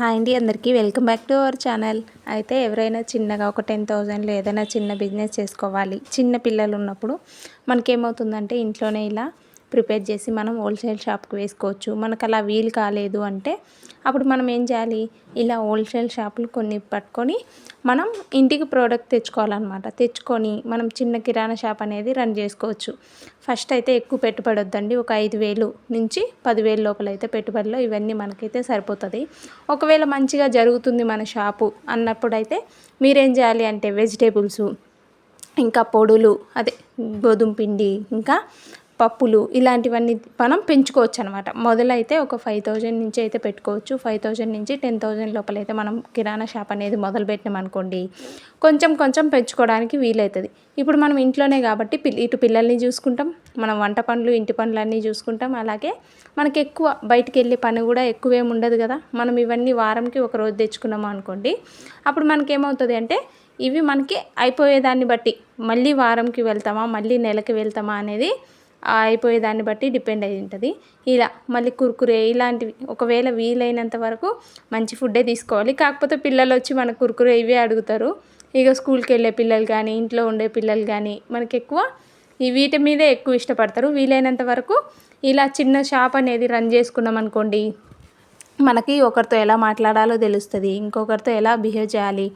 Hi అండి అందరికీ. Welcome back to our channel. అయితే ఎవరైనా చిన్నగా ఒక టెన్ థౌజండ్లో ఏదైనా చిన్న బిజినెస్ చేసుకోవాలి చిన్న పిల్లలు ఉన్నప్పుడు మనకేమవుతుందంటే ఇంట్లోనే ఇలా ప్రిపేర్ చేసి మనం హోల్సేల్ షాప్కి వేసుకోవచ్చు. మనకు అలా వీలు కాలేదు అంటే అప్పుడు మనం ఏం చేయాలి? ఇలా హోల్సేల్ షాపులు కొన్ని పట్టుకొని మనం ఇంటికి ప్రోడక్ట్ తెచ్చుకోవాలన్నమాట. తెచ్చుకొని మనం చిన్న కిరాణా షాప్ అనేది రన్ చేసుకోవచ్చు. ఫస్ట్ అయితే ఎక్కువ పెట్టుబడి వద్దండి ఒక ఐదు వేలు నుంచి పదివేలు లోపల అయితే పెట్టుబడిలో ఇవన్నీ మనకైతే సరిపోతుంది. ఒకవేళ మంచిగా జరుగుతుంది మన షాపు అన్నప్పుడు అయితే మీరేం చేయాలి అంటే వెజిటేబుల్స్ ఇంకా పొడులు అదే గోధుమ పిండి ఇంకా పప్పులు ఇలాంటివన్నీ మనం పెంచుకోవచ్చు అనమాట మొదలైతే ఒక ఫైవ్ థౌజండ్ నుంచి అయితే పెట్టుకోవచ్చు. ఫైవ్ థౌజండ్ నుంచి టెన్ థౌజండ్ లోపలైతే మనం కిరాణా షాప్ అనేది మొదలు పెట్టినాం అనుకోండి కొంచెం కొంచెం పెంచుకోవడానికి వీలవుతుంది ఇప్పుడు మనం ఇంట్లోనే కాబట్టి ఇటు పిల్లల్ని చూసుకుంటాం మనం వంట పనులు ఇంటి పనులన్నీ చూసుకుంటాం. అలాగే మనకి ఎక్కువ బయటికి వెళ్ళే పని కూడా ఎక్కువేం ఉండదు కదా. మనం ఇవన్నీ వారంకి ఒక రోజు తెచ్చుకున్నాము అనుకోండి అప్పుడు మనకేమవుతుంది అంటే ఇవి మనకి అయిపోయేదాన్ని బట్టి మళ్ళీ వారంకి వెళ్తామా మళ్ళీ నెలకి వెళ్తామా అనేది అయిపోయే దాన్ని బట్టి డిపెండ్ అయి ఉంటుంది. ఇలా మళ్ళీ కుర్కురే ఇలాంటివి ఒకవేళ వీలైనంత వరకు మంచి ఫుడ్డే తీసుకోవాలి. కాకపోతే పిల్లలు వచ్చి మన కుర్కురే ఇవే అడుగుతారు. ఇక స్కూల్కి వెళ్ళే పిల్లలు కానీ ఇంట్లో ఉండే పిల్లలు కానీ మనకి ఎక్కువ ఈ వీటి మీదే ఎక్కువ ఇష్టపడతారు. వీలైనంత వరకు ఇలా చిన్న షాప్ అనేది రన్ చేసుకున్నాం అనుకోండి మనకి ఒకరితో ఎలా మాట్లాడాలో తెలుస్తుంది. ఇంకొకరితో ఎలా బిహేవ్ చేయాలి.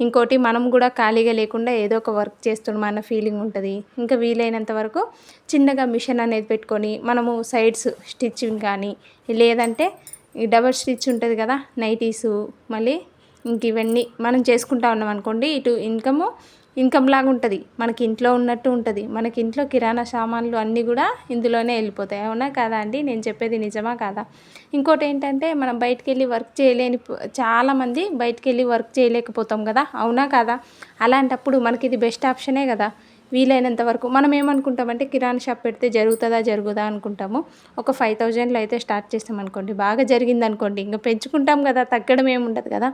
ఇంకోటి మనం కూడా ఖాళీగా లేకుండా ఏదో ఒక వర్క్ చేస్తున్నాం అన్న ఫీలింగ్ ఉంటుంది. ఇంకా వీలైనంత వరకు చిన్నగా మిషన్ అనేది పెట్టుకొని మనము సైడ్స్ స్టిచ్చింగ్ కానీ లేదంటే డబల్ స్టిచ్ ఉంటుంది కదా నైటీసు మళ్ళీ ఇంక ఇవన్నీ మనం చేసుకుంటా ఉన్నాం అనుకోండి ఇటు ఇన్కము ఇన్కమ్ లాగా ఉంటుంది. మనకి ఇంట్లో ఉన్నట్టు ఉంటుంది. మనకి ఇంట్లో కిరాణా సామాన్లు అన్నీ కూడా ఇందులోనే వెళ్ళిపోతాయి. అవునా కాదా అండి? నేను చెప్పేది నిజమా కాదా? ఇంకోటి ఏంటంటే మనం బయటికి వెళ్ళి వర్క్ చేయలేని చాలామంది బయటికి వెళ్ళి వర్క్ చేయలేకపోతాం కదా? అవునా కాదా? అలాంటప్పుడు మనకి ఇది బెస్ట్ ఆప్షనే కదా. వీలైనంత వరకు మనం ఏమనుకుంటామంటే కిరాణా షాప్ పెడితే జరుగుతుందా జరుగుదా అనుకుంటాము. ఒక ఫైవ్ థౌజండ్లో అయితే స్టార్ట్ చేస్తాం అనుకోండి బాగా జరిగింది అనుకోండి. ఇంకా పెంచుకుంటాం కదా తగ్గడం ఏముండదు కదా.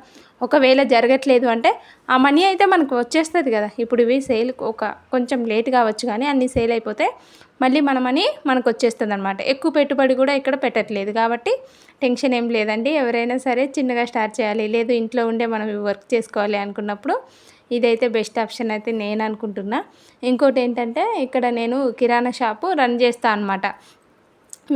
ఒకవేళ జరగట్లేదు అంటే ఆ మనీ అయితే మనకు వచ్చేస్తుంది కదా. ఇప్పుడు ఇవి సేల్ ఒక కొంచెం లేట్ కావచ్చు కానీ అన్నీ సేల్ అయిపోతే మళ్ళీ మన మనీ మనకు వచ్చేస్తుంది అనమాట ఎక్కువ పెట్టుబడి కూడా ఇక్కడ పెట్టట్లేదు కాబట్టి టెన్షన్ ఏం లేదండి. ఎవరైనా సరే చిన్నగా స్టార్ట్ చేయాలి. లేదు ఇంట్లో ఉండే మనం వర్క్ చేసుకోవాలి అనుకున్నప్పుడు ఇదైతే బెస్ట్ ఆప్షన్ అయితే నేను అనుకుంటున్నా. ఇంకోటి ఏంటంటే ఇక్కడ నేను కిరాణా షాపు రన్ చేస్తాను అనమాట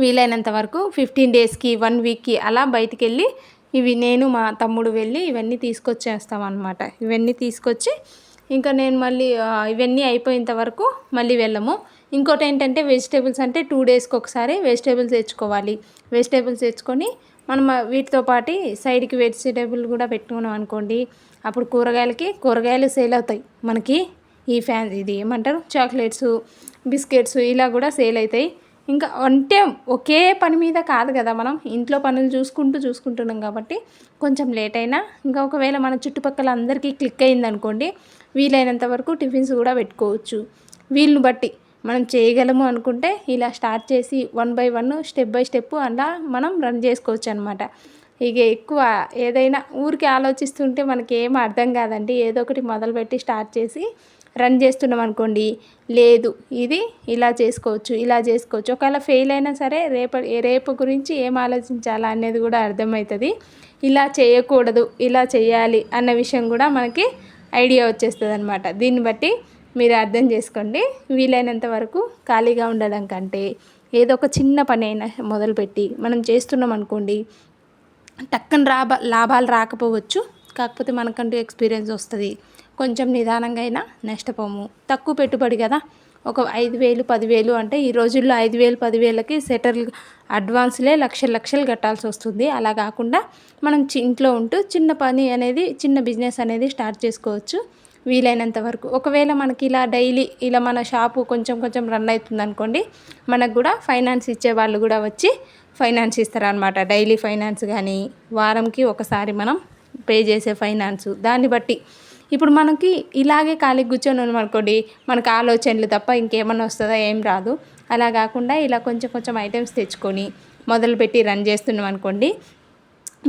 వీలైనంత వరకు ఫిఫ్టీన్ డేస్కి వన్ వీక్కి అలా బయటికి వెళ్ళి ఇవి నేను మా తమ్ముడు వెళ్ళి ఇవన్నీ తీసుకొచ్చేస్తాం అనమాట ఇవన్నీ తీసుకొచ్చి ఇంకా నేను మళ్ళీ ఇవన్నీ అయిపోయేంత వరకు మళ్ళీ వెళ్ళము. ఇంకోటి ఏంటంటే వెజిటేబుల్స్ అంటే టూ డేస్కి ఒకసారి వెజిటేబుల్స్ తెచ్చుకోవాలి. వెజిటేబుల్స్ తెచ్చుకొని మనం వీటితో పాటు సైడ్కి వెజిటేబుల్ కూడా పెట్టుకున్నాం అనుకోండి అప్పుడు కూరగాయలకి కూరగాయలు సేల్ అవుతాయి. మనకి ఈ ఫ్యాన్ ఇది ఏమంటారు? చాక్లెట్స్ బిస్కెట్స్ ఇలా కూడా సేల్ అవుతాయి. ఇంకా అంటే ఒకే పని మీద కాదు కదా మనం ఇంట్లో పనులు చూసుకుంటూ చూసుకుంటున్నాం కాబట్టి కొంచెం లేట్ అయినా ఇంకా ఒకవేళ మన చుట్టుపక్కల అందరికీ క్లిక్ అయింది అనుకోండి వీలైనంత వరకు టిఫిన్స్ కూడా పెట్టుకోవచ్చు. వీళ్ళని బట్టి మనం చేయగలము అనుకుంటే ఇలా స్టార్ట్ చేసి one by one step by step అలా మనం రన్ చేసుకోవచ్చు అనమాట ఇక ఎక్కువ ఏదైనా ఊరికి ఆలోచిస్తుంటే మనకి ఏం అర్థం కాదండి. ఏదో ఒకటి మొదలుపెట్టి స్టార్ట్ చేసి రన్ చేస్తున్నాం అనుకోండి. లేదు ఇది ఇలా చేసుకోవచ్చు ఇలా చేసుకోవచ్చు. ఒకవేళ ఫెయిల్ అయినా సరే రేపు రేపు గురించి ఏం ఆలోచించాలా అనేది కూడా అర్థమవుతుంది. ఇలా చేయకూడదు ఇలా చేయాలి అన్న విషయం కూడా మనకి ఐడియా వచ్చేస్తుంది అనమాట దీన్ని బట్టి మీరు అర్థం చేసుకోండి. వీలైనంత వరకు ఖాళీగా ఉండడం కంటే ఏదో ఒక చిన్న పని అయినా మొదలుపెట్టి మనం చేస్తున్నాం అనుకోండి టక్కన రాబ లాభాలు రాకపోవచ్చు. కాకపోతే మనకంటూ ఎక్స్పీరియన్స్ వస్తుంది. కొంచెం నిదానంగా అయినా నష్టపోము. తక్కువ పెట్టుబడి కదా. ఒక ఐదు వేలు పదివేలు అంటే ఈ రోజుల్లో ఐదు వేలు పదివేలకి సెటర్ అడ్వాన్స్లే లక్షలు లక్షలు కట్టాల్సి వస్తుంది. అలా కాకుండా మనం ఇంట్లో ఉంటూ చిన్న పని అనేది చిన్న బిజినెస్ అనేది స్టార్ట్ చేసుకోవచ్చు. వీలైనంత వరకు. ఒకవేళ మనకి ఇలా డైలీ ఇలా మన షాపు కొంచెం కొంచెం రన్ అవుతుంది అనుకోండి మనకు కూడా ఫైనాన్స్ ఇచ్చే వాళ్ళు కూడా వచ్చి ఫైనాన్స్ ఇస్తారనమాట డైలీ ఫైనాన్స్ కానీ వారంకి ఒకసారి మనం పే చేసే ఫైనాన్స్. దాన్ని బట్టి ఇప్పుడు మనకి ఇలాగే ఖాళీ కూర్చొని అనుకోండి మనకు ఆలోచనలు తప్ప ఇంకేమన్నా వస్తుందా ఏం రాదు. అలా కాకుండా ఇలా కొంచెం కొంచెం ఐటమ్స్ తెచ్చుకొని మొదలుపెట్టి రన్ చేస్తున్నాం అనుకోండి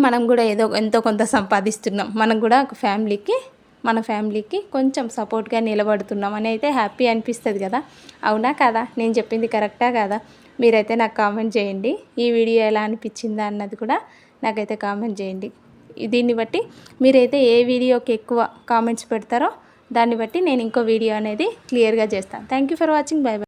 మనం కూడా ఏదో ఎంతో కొంత సంపాదిస్తున్నాం. మనం కూడా ఒక ఫ్యామిలీకి మన ఫ్యామిలీకి కొంచెం సపోర్ట్గా నిలబడుతున్నాం అని అయితే హ్యాపీ అనిపిస్తుంది కదా. అవునా కదా? నేను చెప్పింది కరెక్టా కదా? మీరైతే నాకు కామెంట్ చేయండి. ఈ వీడియో ఎలా అనిపించిందా అన్నది కూడా నాకైతే కామెంట్ చేయండి. దీన్ని బట్టి మీరైతే ఏ వీడియోకి ఎక్కువ కామెంట్స్ పెడతారో దాన్ని బట్టి నేను ఇంకో వీడియో అనేది క్లియర్గా చేస్తాను. Thank you for watching bye bye